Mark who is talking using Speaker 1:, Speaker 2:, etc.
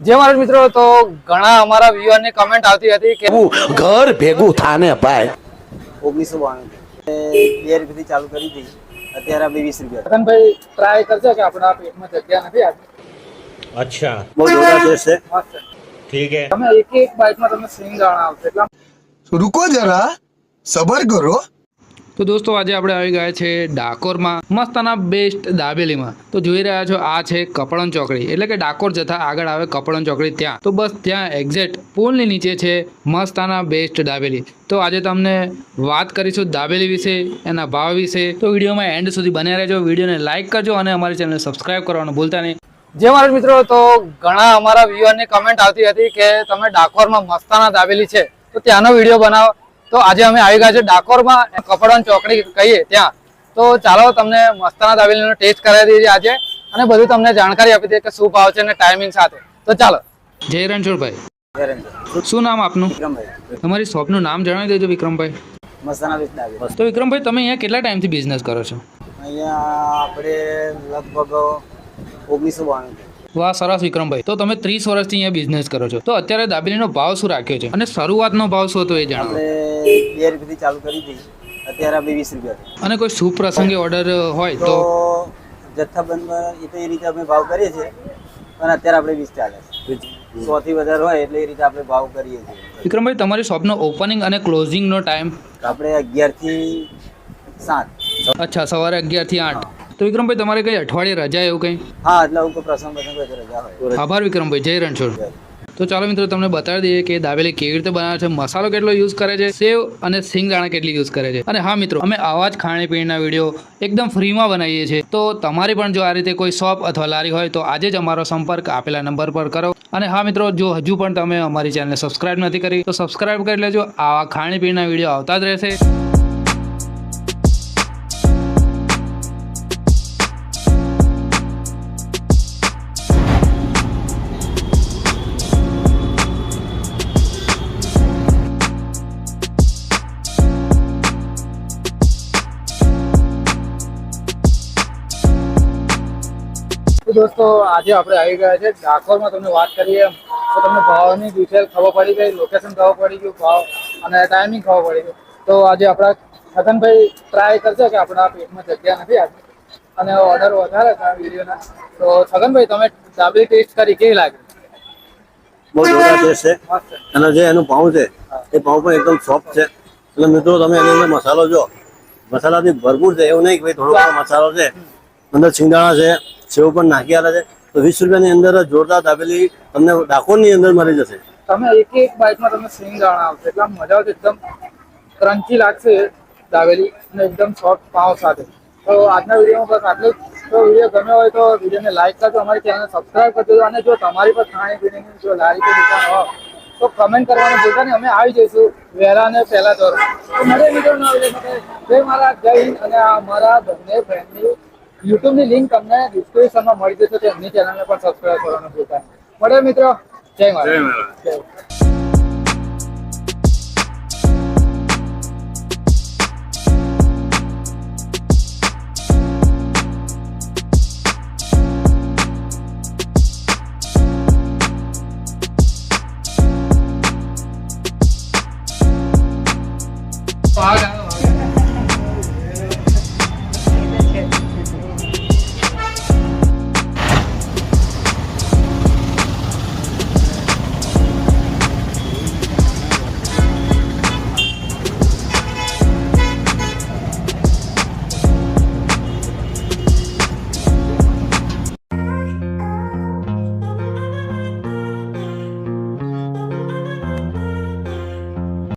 Speaker 1: જે મારા મિત્રો તો ઘણા અમારા વ્યુઅરને કમેન્ટ આવતી હતી કે
Speaker 2: ઘર ભેગું થાને ભાઈ.
Speaker 3: ઓગણીસો બાણું. બે ચાલુ કરી હતી. અત્યારે આપણે વીસ રૂપિયા.
Speaker 1: રતનભાઈ ટ્રાય કરજો કે આપણા પેટમાં જગ્યા નથી આજે
Speaker 4: અચ્છા.
Speaker 3: બહુ જોરદાર છે.
Speaker 1: ઠીક છે તમે એક એક બાઇકમાં તમને સ્વિંગ આવશે. એટલા
Speaker 5: રૂકો જરા. સબર કરો.
Speaker 6: તો દોસ્તો આજે આપણે આવી ગયા છે ડાકોરમાં, મસ્તાના બેસ્ટ દાબેલીમાં. તો જોઈ રહ્યા છો, આ છે કપડણ ચોકડી. એટલે કે ડાકોર જતા આગળ આવે કપડણ ચોકડી ત્યાં. તો બસ ત્યાં એક્ઝેક્ટ પુલની નીચે છે મસ્તાના બેસ્ટ દાબેલી. તો આજે તમને વાત કરીશું દાબેલી વિશે, એના ભાવ વિશે. તો વિડીયોમાં એન્ડ સુધી બન્યા રહેજો. વિડીયોને લાઇક કરજો અને અમારી ચેનલને સબસ્ક્રાઇબ કરવાનું ભૂલતા નહીં.
Speaker 1: જે મારા મિત્રો, તો ઘણા અમારા વ્યુઅરની કમેન્ટ આવતી હતી કે તમે ડાકોરમાં મસ્તાના દાબેલી છે. તો ત્યાંનો વીડિયો બનાવો. તો આજે અમે આવી ગયા છે ડાકોરમાં કપડવંજ ચોકડી કહીએ ત્યાં. તો ચાલો તમને મસ્તાના દાબેલીનો ટેસ્ટ કરાવી દઈએ આજે અને બધું તમને જાણકારી આપી દઈએ કે શું ભાવ છે અને ટાઈમિંગ સાથે. તો ચાલો.
Speaker 6: જય રણછોડભાઈ. શું નામ આપનું?
Speaker 3: વિક્રમભાઈ.
Speaker 6: તમારી શોપનું નામ જણાવી દેજો વિક્રમભાઈ.
Speaker 3: મસ્તાના
Speaker 6: તો વિક્રમભાઈ તમે અહીંયા કેટલા ટાઈમથી બિઝનેસ કરો છો?
Speaker 3: અહીંયા આપણે લગભગ ઓગણીસો બાણું.
Speaker 6: વાહ સરસ વિક્રમભાઈ. તો તમે ત્રીસ વર્ષથી અહીંયા બિઝનેસ કરો છો. તો અત્યારે દાબેલીનો ભાવ શું રાખ્યો છે? અને શરૂઆતનો ભાવ શું હતો એ
Speaker 3: જાણો. બે રૂપિયાથી ચાલુ કરી હતી. અત્યારે અમે વીસ રૂપિયા
Speaker 6: અને કોઈ શુભ પ્રસંગે ઓર્ડર હોય
Speaker 3: તો જથ્થાબંધમાં એ તો એ રીતે અમે ભાવ કરીએ છીએ. અને અત્યારે આપણે વીસ ચાલે છે. સો થી વધારે હોય એટલે એ રીતે આપણે ભાવ કરીએ છીએ.
Speaker 6: વિક્રમભાઈ તમારી શોપનો ઓપનિંગ અને ક્લોઝિંગનો ટાઈમ
Speaker 3: આપણે અગિયારથી સાત.
Speaker 6: અચ્છા સવારે અગિયારથી આઠ. તો વિક્રમભાઈ તમારે કઈ અઠવાડિયે રજા એવું કંઈ?
Speaker 3: હા એટલે અમુક પ્રસંગ પ્રસંગ હોય રજા હોય.
Speaker 6: આભાર વિક્રમભાઈ જય રણછોડ. તો ચાલો મિત્રો તમને બતાવી દઈએ કે દાબેલી કેવી રીતે બનાવે છે મસાલો કેટલો યુઝ કરે છે સેવ અને સિંગ દાણા કેટલી યુઝ કરે છે. અને હા મિત્રો અમે આવા જ ખાણીપીણીના વીડિયો એકદમ ફ્રીમાં બનાવીએ છીએ. તો તમારી પણ જો આ રીતે કોઈ શોપ અથવા લારી હોય તો આજે જ અમારો સંપર્ક આપેલા નંબર પર કરો. અને હા મિત્રો જો હજુ પણ તમે અમારી ચેનલને સબસ્ક્રાઇબ નથી કરી તો સબસ્ક્રાઇબ કરી લેજો. આવા ખાણીપીણીના વીડિયો આવતા જ રહેશે.
Speaker 1: તો દોસ્તો આજે આપણે આવી ગયા છે ડાકોરમાં. તમને વાત કરીએ તો તમને ભાવની ડિટેલ ખબર પડી ગઈ લોકેશન ખબર પડી ગયું ભાવ અને ટાઈમિંગ ખબર પડી ગયું. તો આજે આપણા છગનભાઈ ટ્રાય કરશે કે આપણા પેટમાં જગ્યા નથી આજે અને ઓર્ડર વધારે હતા વિડીયોના. તો છગનભાઈ તમે દાબેલી ટેસ્ટ કરી કેવી લાગી?
Speaker 3: બહુ જોરદાર ટેસ્ટ છે. અને જે એનું ભાવ છે એ ભાવ પણ એકદમ સોફ્ટ છે. એટલે મિત્રો તમે એની અંદર મસાલો જો મસાલાથી ભરપૂર છે એવું નહીં કે ભાઈ થોડો મસાલો છે. અંદર સિંગદાણા છે સેવ પણ નાખી આલે છે તો વીસ રૂપિયાની અંદર જોરદાર દાબેલી તમને ડાકોરની અંદર મળી જશે.
Speaker 1: તમે એક એક બાઇટમાં તમને સિંગ દાણા આવશે. એટલે મજા આવશે, એકદમ ક્રન્ચી લાગશે દાબેલી અને એકદમ સોફ્ટ પાવ સાથે. તો આજના વિડીયોમાં બસ આટલું તો વીડિયો ગમ્યો હોય તો વિડીયોને લાઇક કરજો, અમારી ચેનલને સબસ્ક્રાઈબ કરજો. અને જો તમારી પર ખાણી પીણીની જો લારી કે દુકાન હોય, તો કમેન્ટ કરવાનું ભૂલતા નહીં. અમે આવી જઈશું વહેલા ને પહેલા દોર તો મને મિત્રો જય મારા જય હિન્દ. અને મારા બંને ફ્રેન્ડની યુટ્યુબ ની લિંક તમને ડિસ્ક્રિપ્શનમાં મળી જશે તો એમની ચેનલને પણ સબસ્ક્રાઇબ કરવાનું ભૂલતા મળે મિત્રો જય મહારાજ જય Paga.